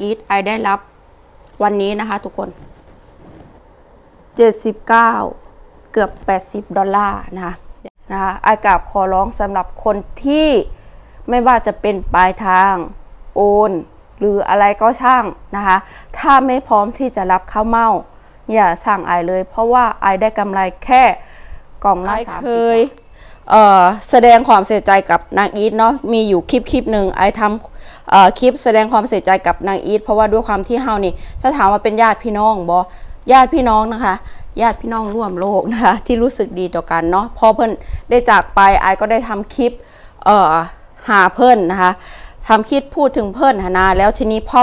อีทไอได้รับวันนี้นะคะทุกคน 79 เกือบ 80 ดอลลาร์นะคะนะคะไอากราบขอร้องสำหรับคนที่ไม่ว่าจะเป็นปลายทางโอน หรืออะไรก็ช่างนะคะ ถ้าไม่พร้อมที่จะรับข้าวเม่าอย่าสั่งไอเลย เพราะว่าไอได้กำไรแค่กล่องละไอสามเคสิบยเอ่อแสดงความเสียใจกับนางอีทเนาะมีอยู่คลิปคลิปหนึ่งไอทำเอ่อ คลิปแสดงความเสียใจกับนางอีทเพราะว่าด้วยความที่เฮานี่ถ้าถามว่าเป็นญาติพี่น้องบอญาติพี่น้องนะคะ ญาติพี่น้องร่วมโลกนะคะที่รู้สึกดีต่อกันเนาะพอเพิ่นได้จากไปไอก็ได้ทำคลิปเอ่อหาเพิ่นนะคะทำคลิปพูดถึงเพิ่นหนนะแล้วทีนี้พอ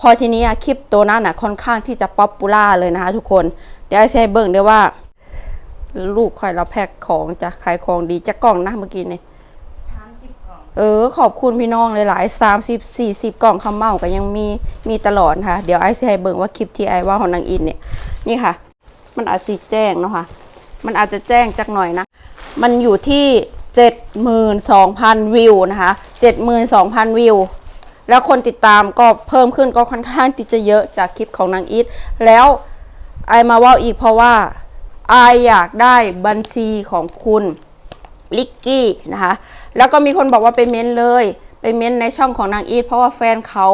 พอทีนี้คลิปตัวนั้นน่ะค่อนข้างที่จะป๊อปปูล่าเลยนะคะ ทุกคนเดี๋ยวไอจะให้เบิ่งด้วยว่า ลูกคอยเราแพ็คของจะขายของดีจะกล่องนะเมื่อกี้เนี่ย เออ ขอบคุณพี่น้องหลายๆสามสิบสี่สิบกล่องคำเมาก็ยังมีมีตลอดนะคะเดี๋ยวไอซ์ให้เบิ่งว่าคลิปที่ไอว่าของนางอินเนี่ย นี่ค่ะ มันอาจสิแจ้งเนาะค่ะ มันอาจจะแจ้งจักหน่อยนะ มันอยู่ที่เจ็ดหมื่นสองพันวิวนะคะเจ็ดหมื่นสองพันวิว แล้วคนติดตามก็เพิ่มขึ้นก็ค่อนข้างที่จะเยอะจากคลิปของนางอีทแล้วไอมาว่าอีกเพราะว่าไออยากได้บัญชีของคุณลิกกี้นะคะ แล้วก็มีคนบอกว่าไปเม้นเลย ไปเม้นในช่องของนางอีทเพราะว่าแฟนเขา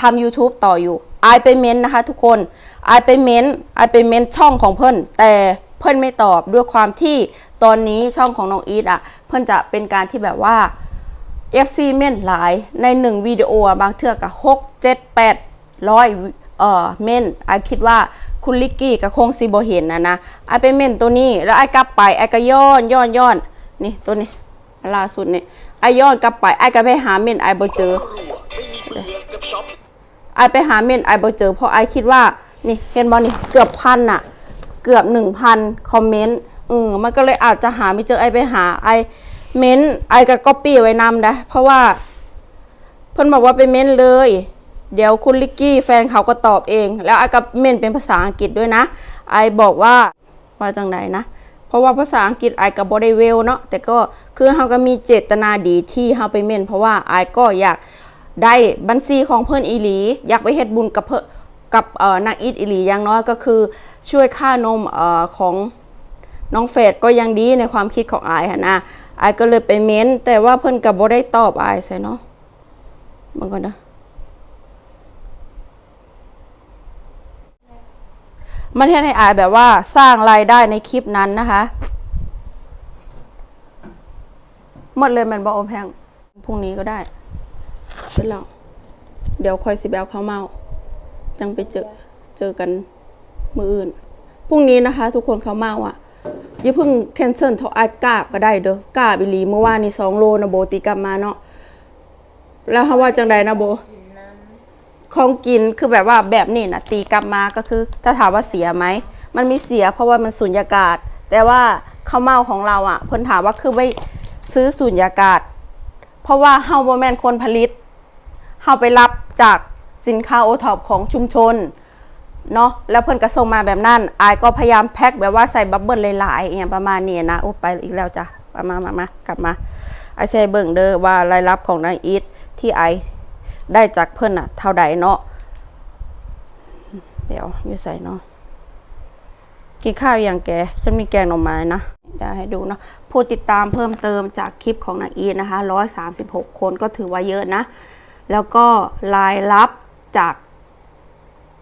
ทำ YouTube ต่ออยู่ไอไปเม้นนะคะ ทุกคนไอไปเม้นไอไปเม้นช่องของเพื่อนแต่เพื่อนไม่ตอบด้วยความที่ตอนนี้ช่องของน้องอีทอะ เพื่อนจะเป็นการที่แบบว่า FC เม่นหลายในหนึ่งวิดีโอบางเทื่อกับหกเจ็ดแปดร้อยเอ่อเม่นไอคิดว่าคุณลิกกี้กับคงซีโบเห็นนะนะไอไปเม่นตัวนี้แล้วไอกลับไปไอก็ย้อนย้อนย้อนนี่ ตัวนี้ล่าสุดนี่ไอย้อนกลับไปไอก็ไปหาเม่นไอบ่เจอไอไปหาเม่นไอบ่เจอเพราะไอคิดว่านี่เห็นบอนี่เกือบพันอะเกือบหนึ่งพันคอมเมนต์เออมันก็เลยอาจจะหาไม่เจอไอไปหาไอเม้นต์ไอก็ก๊อปปี้ไว้นำนะเพราะว่าเพิ่นบอกว่าไปเม้นเลย เดี๋ยวคุณลิกกี้แฟนเขาก็ตอบเอง แล้วไอก็เม้นเป็นภาษาอังกฤษด้วยนะ ไอบอกว่าว่าจังไดนะ เพราะว่าภาษาอังกฤษไอกับบได้เวลเนาะแต่ก็คือเฮาก็มีเจตนาดีที่เฮาไปเม้นเพราะว่าไอก็อยากได้บัญชีของเพิ่อนอีหลี อยากไปเฮ็ดบุญกับเพิ่นกับเอ่อนางอีทอีหลีอย่างน้อยก็คือช่วยค่านมเอ่อของน้องเฟดก็ยังดีในความคิดของไอายค่ะนะอายก็เลยไปเม้น แต่ว่าเพิ่อนกับบ่ได้ตอบไอายใส่เนาะมันก่อนนะ มันเฮ็ดให้อายแบบว่าสร้างรายได้ในคลิปนั้นนะคะหมดเลยมันบ่อมแพงพรุ่งนี้ก็ได้เป็นแล้วเดี๋ยวคอยสิแบลเข้าวเมาจังไปเจอเจอกันมืออื่นพรุ่งนี้นะคะ ทุกคนเขาเมาอะอย่าเพิ่งแคนเซิลเท่าอากาบก็ได้เด้อกาบอีหลีเมื่อวานนี้สองโลนะโบตีกลับมาเนาะแล้วเขาว่าจังใดนะโบ ของกินคือแบบว่าแบบนี้นะตีกลับมาก็คือ ถ้าถามว่าเสียไหมมันมีเสียเพราะว่ามันสุญญากาศ แต่ว่าข้าวเมาของเราอะเพิ่นถามว่าคือไปซื้อสุญญากาศ เพราะว่าเฮาบ่แม่นคนผลิตเฮาไปรับจากสินค้าโอท็อปของชุมชนเนาะแล้วเพิ่นก็ส่งมาแบบนั้นอายก็พยายามแพ็คแบบว่าใส่บับเบิ้ลหลายๆอย่างประมาณนี้นะโอ้ไปอีกแล้วจ้ะมามามามากลับมาไอใส่เบิ่งเด้อว่ารายรับของนางอีทที่ไอ ได้จากเพิ่นอะเท่าใดเนาะเดี๋ยวอยู่ใส่เนาะกินข้าวอย่างแกฉันมีแกงหน่อไม้นะเดี๋ยวให้ดูเนาะผู้ติดตามเพิ่มเติมจากคลิปของนางอีนะคะ136คนก็ถือว่าเยอะนะ แล้วก็รายรับจาก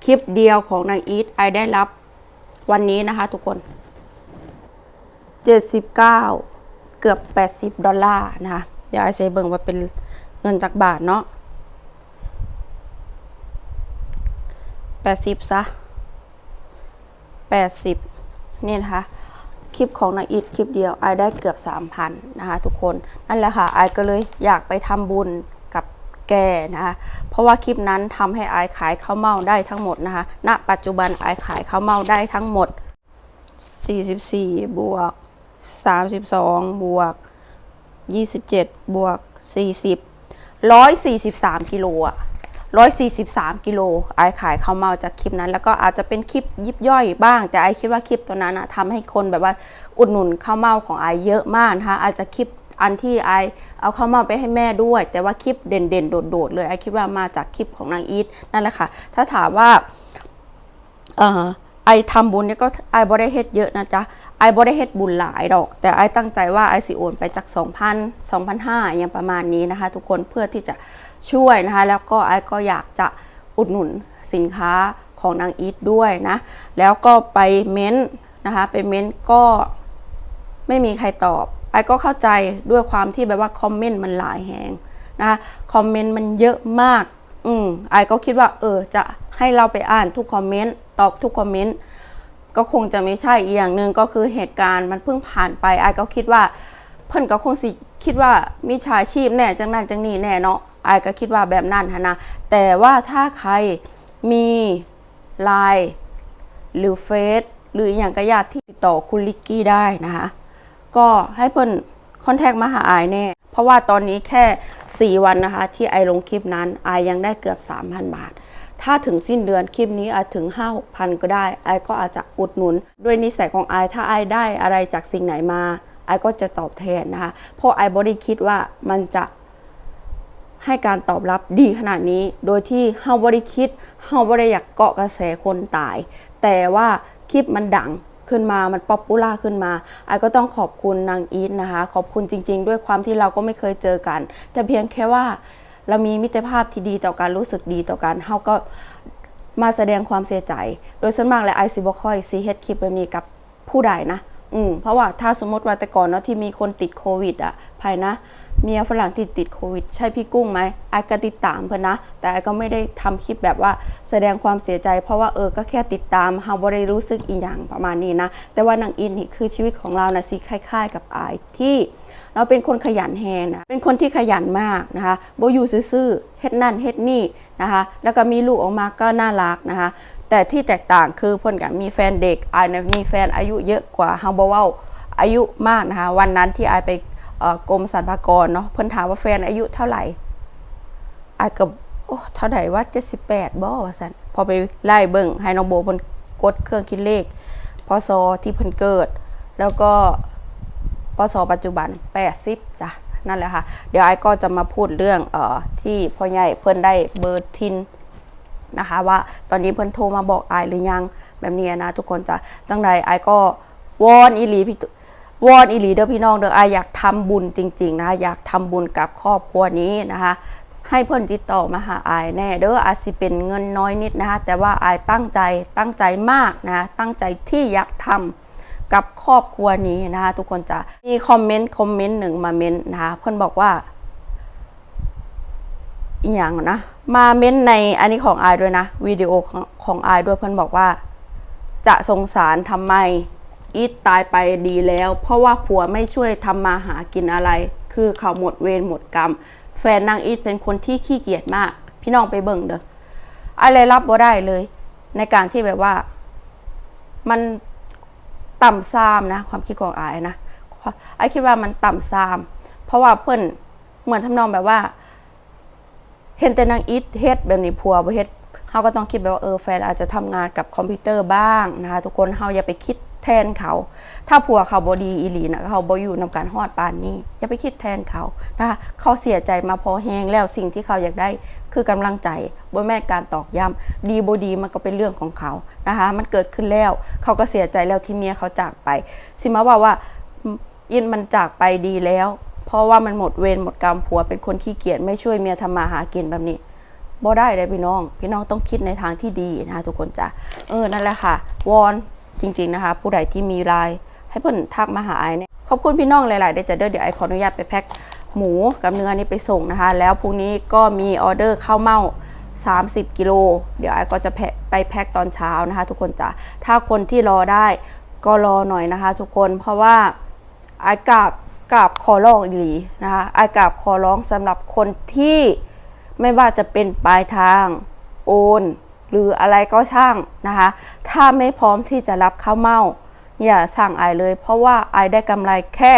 คลิปเดียวของนางอีทไอได้รับวันนี้นะคะทุกคน 79 เกือบ 80 ดอลลาร์นะคะเดี๋ยวไอใช้เบิ่งว่าเป็นเงินจากบาทเนาะ 80 ซะ 80 นี่นะคะ คลิปของนางอีทคลิปเดียวไอได้เกือบ 3,000 นะคะทุกคน นั่นแหละค่ะไอก็เลยอยากไปทำบุญกับแกนะคะ เพราะว่าคลิปนั้นทำให้ไอขายข้าวเม่าได้ทั้งหมดนะคะ ณ ปัจจุบันไอขายข้าวเม่าได้ทั้งหมด 44 บวก 32 บวก 27 บวก 40 143 กิโลอะ 143 กิโลไอขายข้าวเมาจากคลิปนั้น แล้วก็อาจจะเป็นคลิปยิบย่อยบ้าง แต่ไอคิดว่าคลิปตัวนั้นอะทำให้คนแบบว่าอุดหนุนข้าวเมาของไอเยอะมากนะคะอาจจะคลิปอันที่ไอเอาเข้าเมาไปให้แม่ด้วย แต่ว่าคลิปเด่นๆ โดดๆเลยไอคิดว่ามาจากคลิปของนางอีทนั่นแหละค่ะ ถ้าถามว่าเออ ไอทำบุญเนี่ยก็ไอบ่ได้เฮ็ดเยอะนะจ๊ะไอบ่ได้เฮ็ดบุญหลายดอก แต่ไอตั้งใจว่าไอสิโอนไปจาก2,000 2,500อย่างประมาณนี้นะคะ ทุกคนเพื่อที่จะช่วยนะคะ แล้วก็ไอก็อยากจะอุดหนุนสินค้าของนางอีทด้วยนะ แล้วก็ไปเม้นต์นะคะไปเม้นต์ก็ไม่มีใครตอบ ไอก็เข้าใจด้วยความที่แบบว่าคอมเมนต์มันหลายแหงนะคะคอมเมนต์มันเยอะมาก อืมไอก็คิดว่าเออจะให้เราไปอ่านทุกคอมเมนต์ ตอบทุกคอมเมนต์ก็คงจะไม่ใช่อีกอย่างหนึ่งก็คือเหตุการณ์มันเพิ่งผ่านไปไอ้ก็คิดว่า เพิ่นก็คงสิคิดว่ามิจฉาชีพแน่จังนั้นจังนี้แน่เนาะไอ้ก็คิดว่าแบบนั้นนะแต่ว่าถ้าใครมีไลน์หรือเฟซหรืออย่างกระยาที่ติดต่อคุณลิกกี้ได้นะคะก็ให้เพิ่นคอนแทคมาหาไอายแน่ เพราะว่าตอนนี้แค่ 4 วันนะคะ ที่ไอลงคลิปนั้นไอายยังได้เกือบ 3,000 บาท ถ้าถึงสิ้นเดือนคลิปนี้อาจถึง5 6พันก็ได้ไอก็อาจจะอุดหนุน ด้วยนิสัยของไอถ้าไอได้อะไรจากสิ่งไหนมาไอก็จะตอบแทนนะคะ เพราะไอบอดี้คิดว่ามันจะให้การตอบรับดีขนาดนี้ โดยที่เฮาบ่ได้คิดเฮาบ่ได้อยากเกาะกระแสคนตาย แต่ว่าคลิปมันดังขึ้นมา มันป๊อปปูล่าขึ้นมา ไอก็ต้องขอบคุณนางอีทนะคะ ขอบคุณจริง ๆ ด้วยความที่เราก็ไม่เคยเจอกัน แต่เพียงแค่ว่า เรามีมิตรภาพที่ดีต่อการรู้สึกดีต่อกันเฮาก็มาแสดงความเสียใจ โดยส่วนมากและไอซิบอค่อยซีเฮ็ดคลิปแบบนี้กับผู้ใดนะ อืมเพราะว่าถ้าสมมติว่าแต่ก่อนเนาะที่มีคนติดโควิด อะภายนะ เมียฝรั่งที่ติดโควิด ใช่พี่กุ้งไหมไอ้ก็ติดตามเพื่อนนะ แต่ไอ้ก็ไม่ได้ทำคลิปแบบว่าแสดงความเสียใจ เพราะว่าเออก็แค่ติดตามเฮาบ่ได้รู้สึกอีหยังประมาณนี้นะ แต่ว่านางอินนี่คือชีวิตของเรานะสิคล้าย ๆ กับไอายที่เราเป็นคนขยันแฮนะ เป็นคนที่ขยันมากนะคะโบอยู่ซื่อๆเฮ็ดนั่นเฮ็ดนี่นะคะ แล้วก็มีลูกออกมาก็น่ารักนะคะ แต่ที่แตกต่างคือเพิ่นกับมีแฟนเด็กไอายนะมีแฟนอายุเยอะกว่าฮาบ่เว้าอายุมากนะคะ วันนั้นที่ไอไป กรมสรรพากรเนาะเพิ่นถามว่าแฟนอายุเท่าไหร่ไอายก็โอ้เท่าไหร่ว่า78บ่ว่าซั่นพอไปไล่เบิ่งให้น้องโบเพิ่นกดเครื่องคิดเลขพศที่เพิ่นเกิด แล้วก็ปศปัจจุบัน 80จ้ะนั่นแหละค่ะ เดี๋ยวไอ้ก็จะมาพูดเรื่องเอ่อที่พ่อใหญ่เพิ่นได้เบอร์ทินนะคะ ว่าตอนนี้เพิ่นโทรมาบอกไอายหรือยังแบบนี้นะทุกคนจ้ะจังใดไอายก็วอนอีหลีพี่ วอนอีหลีเด้อพี่น้องเด้ออายอยากทำบุญจริง ๆ นะอยากทำบุญกับครอบครัวนี้นะคะให้เพิ่อนติดต่อมาหาอายแน่เด้ออาจสิเป็นเงินน้อยนิดนะคะแต่ว่าอายตั้งใจตั้งใจมากนะะตั้งใจที่อยากทำกับครอบครัวนี้นะคะทุกคนจะมีคอมเมนต์คอมเมนต์หนึ่งมาเมนต์นะคะเพื่อนบอกว่าอีหยังนะมาเม้นต์ในอันนี้ของอายด้วยนะวิดีโอของของอายด้วยเพื่อนบอกว่า จะสงสารทำไม อีทตายไปดีแล้ว เพราะว่าผัวไม่ช่วยทำมาหากินอะไร คือเขาหมดเวรหมดกรรม แฟนนางอีทเป็นคนที่ขี้เกียจมาก พี่น้องไปเบิ่งเด้ออะไรรับบ่ได้เลย ในการที่แบบว่า มันต่ำซามนะ ความคิดของอายนะไอคิดว่ามันต่ำซาม เพราะว่าเพื่อนเหมือนทำนองแบบว่า เห็นแต่นางอิทเฮ็ดแบบนี้ผัวบ่เฮ็ดเฮาก็ต้องคิดแบบว่าเออแฟนอาจจะทำงานกับคอมพิวเตอร์บ้างนะคะทุกคนเฮาอย่าไปคิด แทนเขา ถ้าผัวเขาบดีอีหลีนะเขาบ่อยู่นำการฮอดปานนี้อย่าไปคิดแทนเขานะคะเขาเสียใจมาพอแฮงแล้วสิ่งที่เขาอยากได้คือกำลังใจบ่แม่การตอกย้ำดีบดีมันก็เป็นเรื่องของเขานะคะ มันเกิดขึ้นแล้วเขาก็เสียใจแล้วที่เมียเขาจากไปสิมาว่าว่าอินมันจากไปดีแล้ว เพราะว่ามันหมดเวรหมดกรรมผัวเป็นคนขี้เกียจไม่ช่วยเมียทำมาหากินแบบนี้บ่ได้เลยพี่น้อง พี่น้องต้องคิดในทางที่ดีนะคะทุกคนจ้ะเออนั่นแหละค่ะ วอน จริง ๆนะคะ ผู้ใดที่มีไลน์ให้เพิ่นทักมาหาไอเนี่ยขอบคุณพี่น้องหลายๆได้จะเด้อเดี๋ยวไอขออนุญาตไปแพ็คหมูกับเนื้อนี้ไปส่งนะคะ แล้วพรุ่งนี้ก็มีออเดอร์ข้าวเม่า30 กิโล เดี๋ยวไอก็จะแพ็คไปแพ็คตอนเช้านะคะ ทุกคนจ้ะถ้าคนที่รอได้ก็รอหน่อยนะคะ ทุกคนเพราะว่าไอกราบกราบขอร้องอีหลีนะคะไอกราบขอร้องสำหรับคนที่ไม่ว่าจะเป็นปลายทางโอน หรืออะไรก็ช่างนะคะ ถ้าไม่พร้อมที่จะรับข้าวเม่าอย่าสั่งไอเลย เพราะว่าไอได้กำไรแค่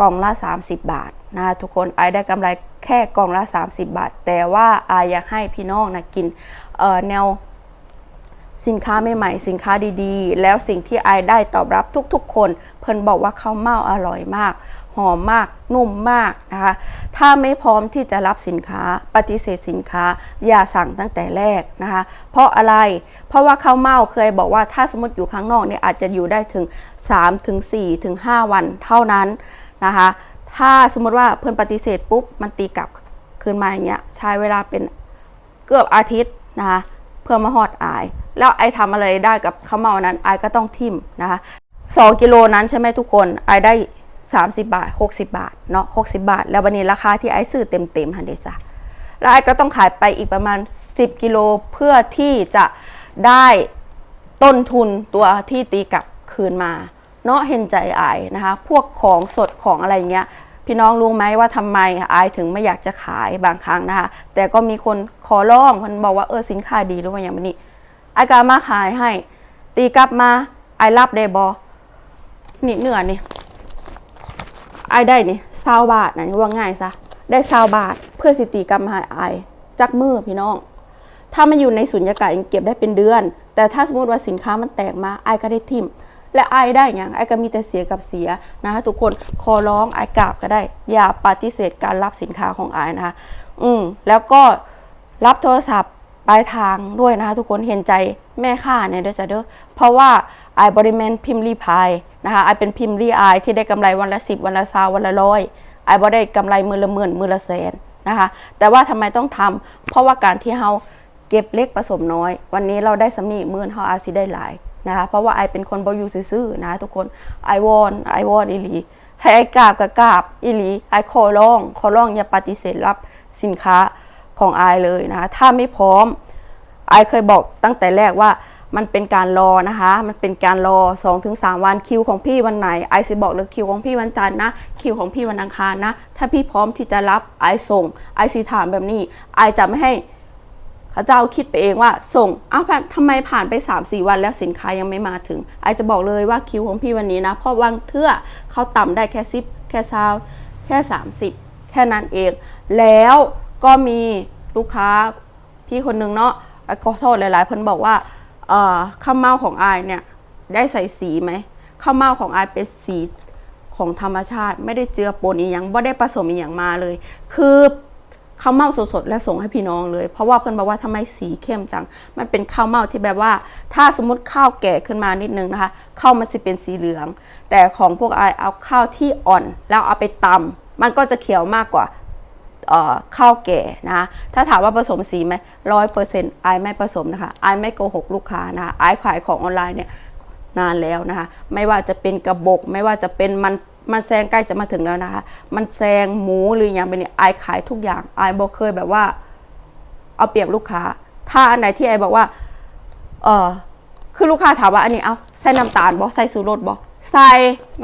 กล่องละ 30 บาทนะคะทุกคนไอได้กำไรแค่กล่องละ 30 บาท แต่ว่าไอยอยากให้พี่น้องนะกินเอ่อแนวสินค้าใหม่ๆ สินค้าดีๆ แล้วสิ่งที่ไอได้ตอบรับทุกๆ คน เพิ่นบอกว่าข้าวเม่าอร่อยมาก หอมมากนุ่มมากนะคะถ้าไม่พร้อมที่จะรับสินค้าปฏิเสธสินค้า อย่าสั่งตั้งแต่แรกนะคะเพราะอะไรเพราะว่าข้าวเม่าเคยบอกว่าถ้าสมมติอยู่ข้างนอกเนี่ยอาจจะอยู่ได้ถึง3ถึง4ถึง5วันเท่านั้นนะคะถ้าสมมติว่าเพื่อนปฏิเสธปุ๊บมันตีกลับคืนมาอย่างเงี้ยใช้เวลาเป็นเกือบอาทิตย์นะคะเพื่อมาฮอดอาย แล้วไอทำอะไรได้กับข้าวเม่านั้นไอก็ต้องทิมนะคะ2กิโลนั้นใช่ไหมทุกคนไอได้ 30 บาท 60 บาทเนาะ60 บาท แล้ววันนี้ราคาที่ไอซื้อเต็มเต็มๆฮันเดซ่ะแล้วไอก็ต้องขายไปอีกประมาณ 10 กิโลเพื่อที่จะได้ต้นทุนตัวที่ตีกลับคืนมาเนาะเห็นใจไอนะคะ พวกของสดของอะไรเงี้ยพี่น้องรู้ไหมว่าทำไมไอถึงไม่อยากจะขายบางครั้งนะคะ แต่ก็มีคนขอร้องมันบอกว่าเออสินค้าดีหรือว่าอย่างนี้ไอก็เอามาขายให้ ตีกลับมาไอรับได้บอนี่เหนื้อนี่ ไอได้นี่ซาวบาทนะนี่ว่าง่ายซะได้ซาวบาทเพื่อสิตีกรรมหายไอจากมือพี่น้อง ถ้ามันอยู่ในสุญญากาศยังเก็บได้เป็นเดือน แต่ถ้าสมมติว่าสินค้ามันแตกมาไอก็ได้ทิมและไอได้ย่างไอก็มีแต่เสียกับเสียนะคะทุกคนขอร้องไอกราบก็ได้ อย่าปฏิเสธการรับสินค้าของไอนะคะอืมแล้วก็รับโทรศัพท์ปลายทางด้วยนะคะทุกคนเห็นใจแม่ค้าเนี่ยเด้อจ้ะเด้อเพราะว่าไอบริเมนพิมพ์รีพาย นะคะไอเป็นพิมพ์รีไอที่ได้กำไรวันละสิบวันละซาวันละร้อยไอบ่ได้กำไรมือละหมื่นมือละแสนนะคะ แต่ว่าทำไมต้องทำเพราะว่าการที่เฮาเก็บเล็กผสมน้อย วันนี้เราได้สำนีหมื่นเฮาอาจสิได้หลายนะคะเพราะว่าไอเป็นคนบ่อยู่ซื่อๆนะคะทุกคนไอวอนไอวอนอีหลีให้ไอกราบกับกราบอีหลีไอขอร้องขอร้องอย่าปฏิเสธรับสินค้าของไอเลยนะคะถ้าไม่พร้อมไอเคยบอกตั้งแต่แรกว่า มันเป็นการรอนะคะ มันเป็นการรอ 2-3 วันคิวของพี่วันไหนไอายสิบอกเลยคิวของพี่วันจันทร์นะ คิวของพี่วันอังคารนะ ถ้าพี่พร้อมที่จะรับไอายส่งไอายสิถามแบบนี้ไอจะไม่ให้เขาเจ้าคิดไปเองว่าส่งอ้าวทำไมผ่านไป 3-4 วันแล้วสินค้ายังไม่มาถึง ไอจะบอกเลยว่าคิวของพี่วันนี้นะเพราะวางเทื่อเขาต่ำได้แค่สิบแค่ซาวแค่ 30 แค่นั้นเอง แล้วก็มีลูกค้าพี่คนนึงเนาะไอ้ก็โทษหลายๆเพิ่นบอกว่า ข้าวเม่าของอายเนี่ยได้ใส่สีไหมข้าวเม่าของอายเป็นสีของธรรมชาติ ไม่ได้เจือปนอีหยังไม่ได้ผสมอีหยังมาเลย คือข้าวเม่าสดๆและส่งให้พี่น้องเลย เพราะว่าเพื่อนบอกว่าทำไมสีเข้มจัง มันเป็นข้าวเม่าที่แบบว่า ถ้าสมมติข้าวแก่ขึ้นมานิดนึงนะคะข้าวมันจะเป็นสีเหลือง แต่ของพวกไอเอาข้าวที่อ่อน แล้วเอาไปตำมันก็จะเขียวมากกว่า ข้าวแก่นะถ้าถามว่าผสมสีไหมร้อยเปอร์เซ็นต์ไอไม่ผสมนะคะไอไม่โกหกลูกค้านะไอขายของออนไลน์เนี่ยนานแล้วนะคะ ไม่ว่าจะเป็นกระบอกไม่ว่าจะเป็นมันมันแซงใกล้จะมาถึงแล้วนะคะ มันแซงหมูหรืออย่างเป็นเนี่ยไอขายทุกอย่างไอบอกเคยแบบว่า เอาเปรียบลูกค้า ถ้าอันไหนที่ไอบอกว่า เออคือลูกค้าถามว่าอันนี้เอาใส่น้ำตาลบอใส่สูรสบอใส่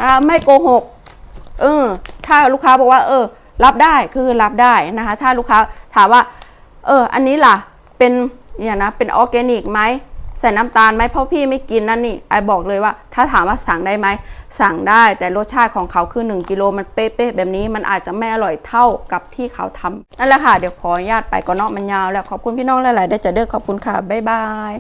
นะไม่โกหกเออถ้าลูกค้าบอกว่า เออ รับได้คือรับได้นะคะ ถ้าลูกค้าถามว่า เออ อันนี้ล่ะ เป็นเนี่ยนะ เป็นออร์แกนิกไหมใส่น้ำตาลไหมเพราะพี่ไม่กินนั่นนี่ไอบอกเลยว่า ถ้าถามว่าสั่งได้ไหมสั่งได้แต่รสชาติของเขาคือ 1กิโลมันเป๊ะๆแบบนี้มันอาจจะไม่อร่อยเท่ากับที่เขาทำนั่นแหละค่ะเดี๋ยวขออนุญาตไปก่อนเนาะมันยาวแล้วขอบคุณพี่น้องหลายๆได้จะเด้อขอบคุณค่ะบ๊ายบาย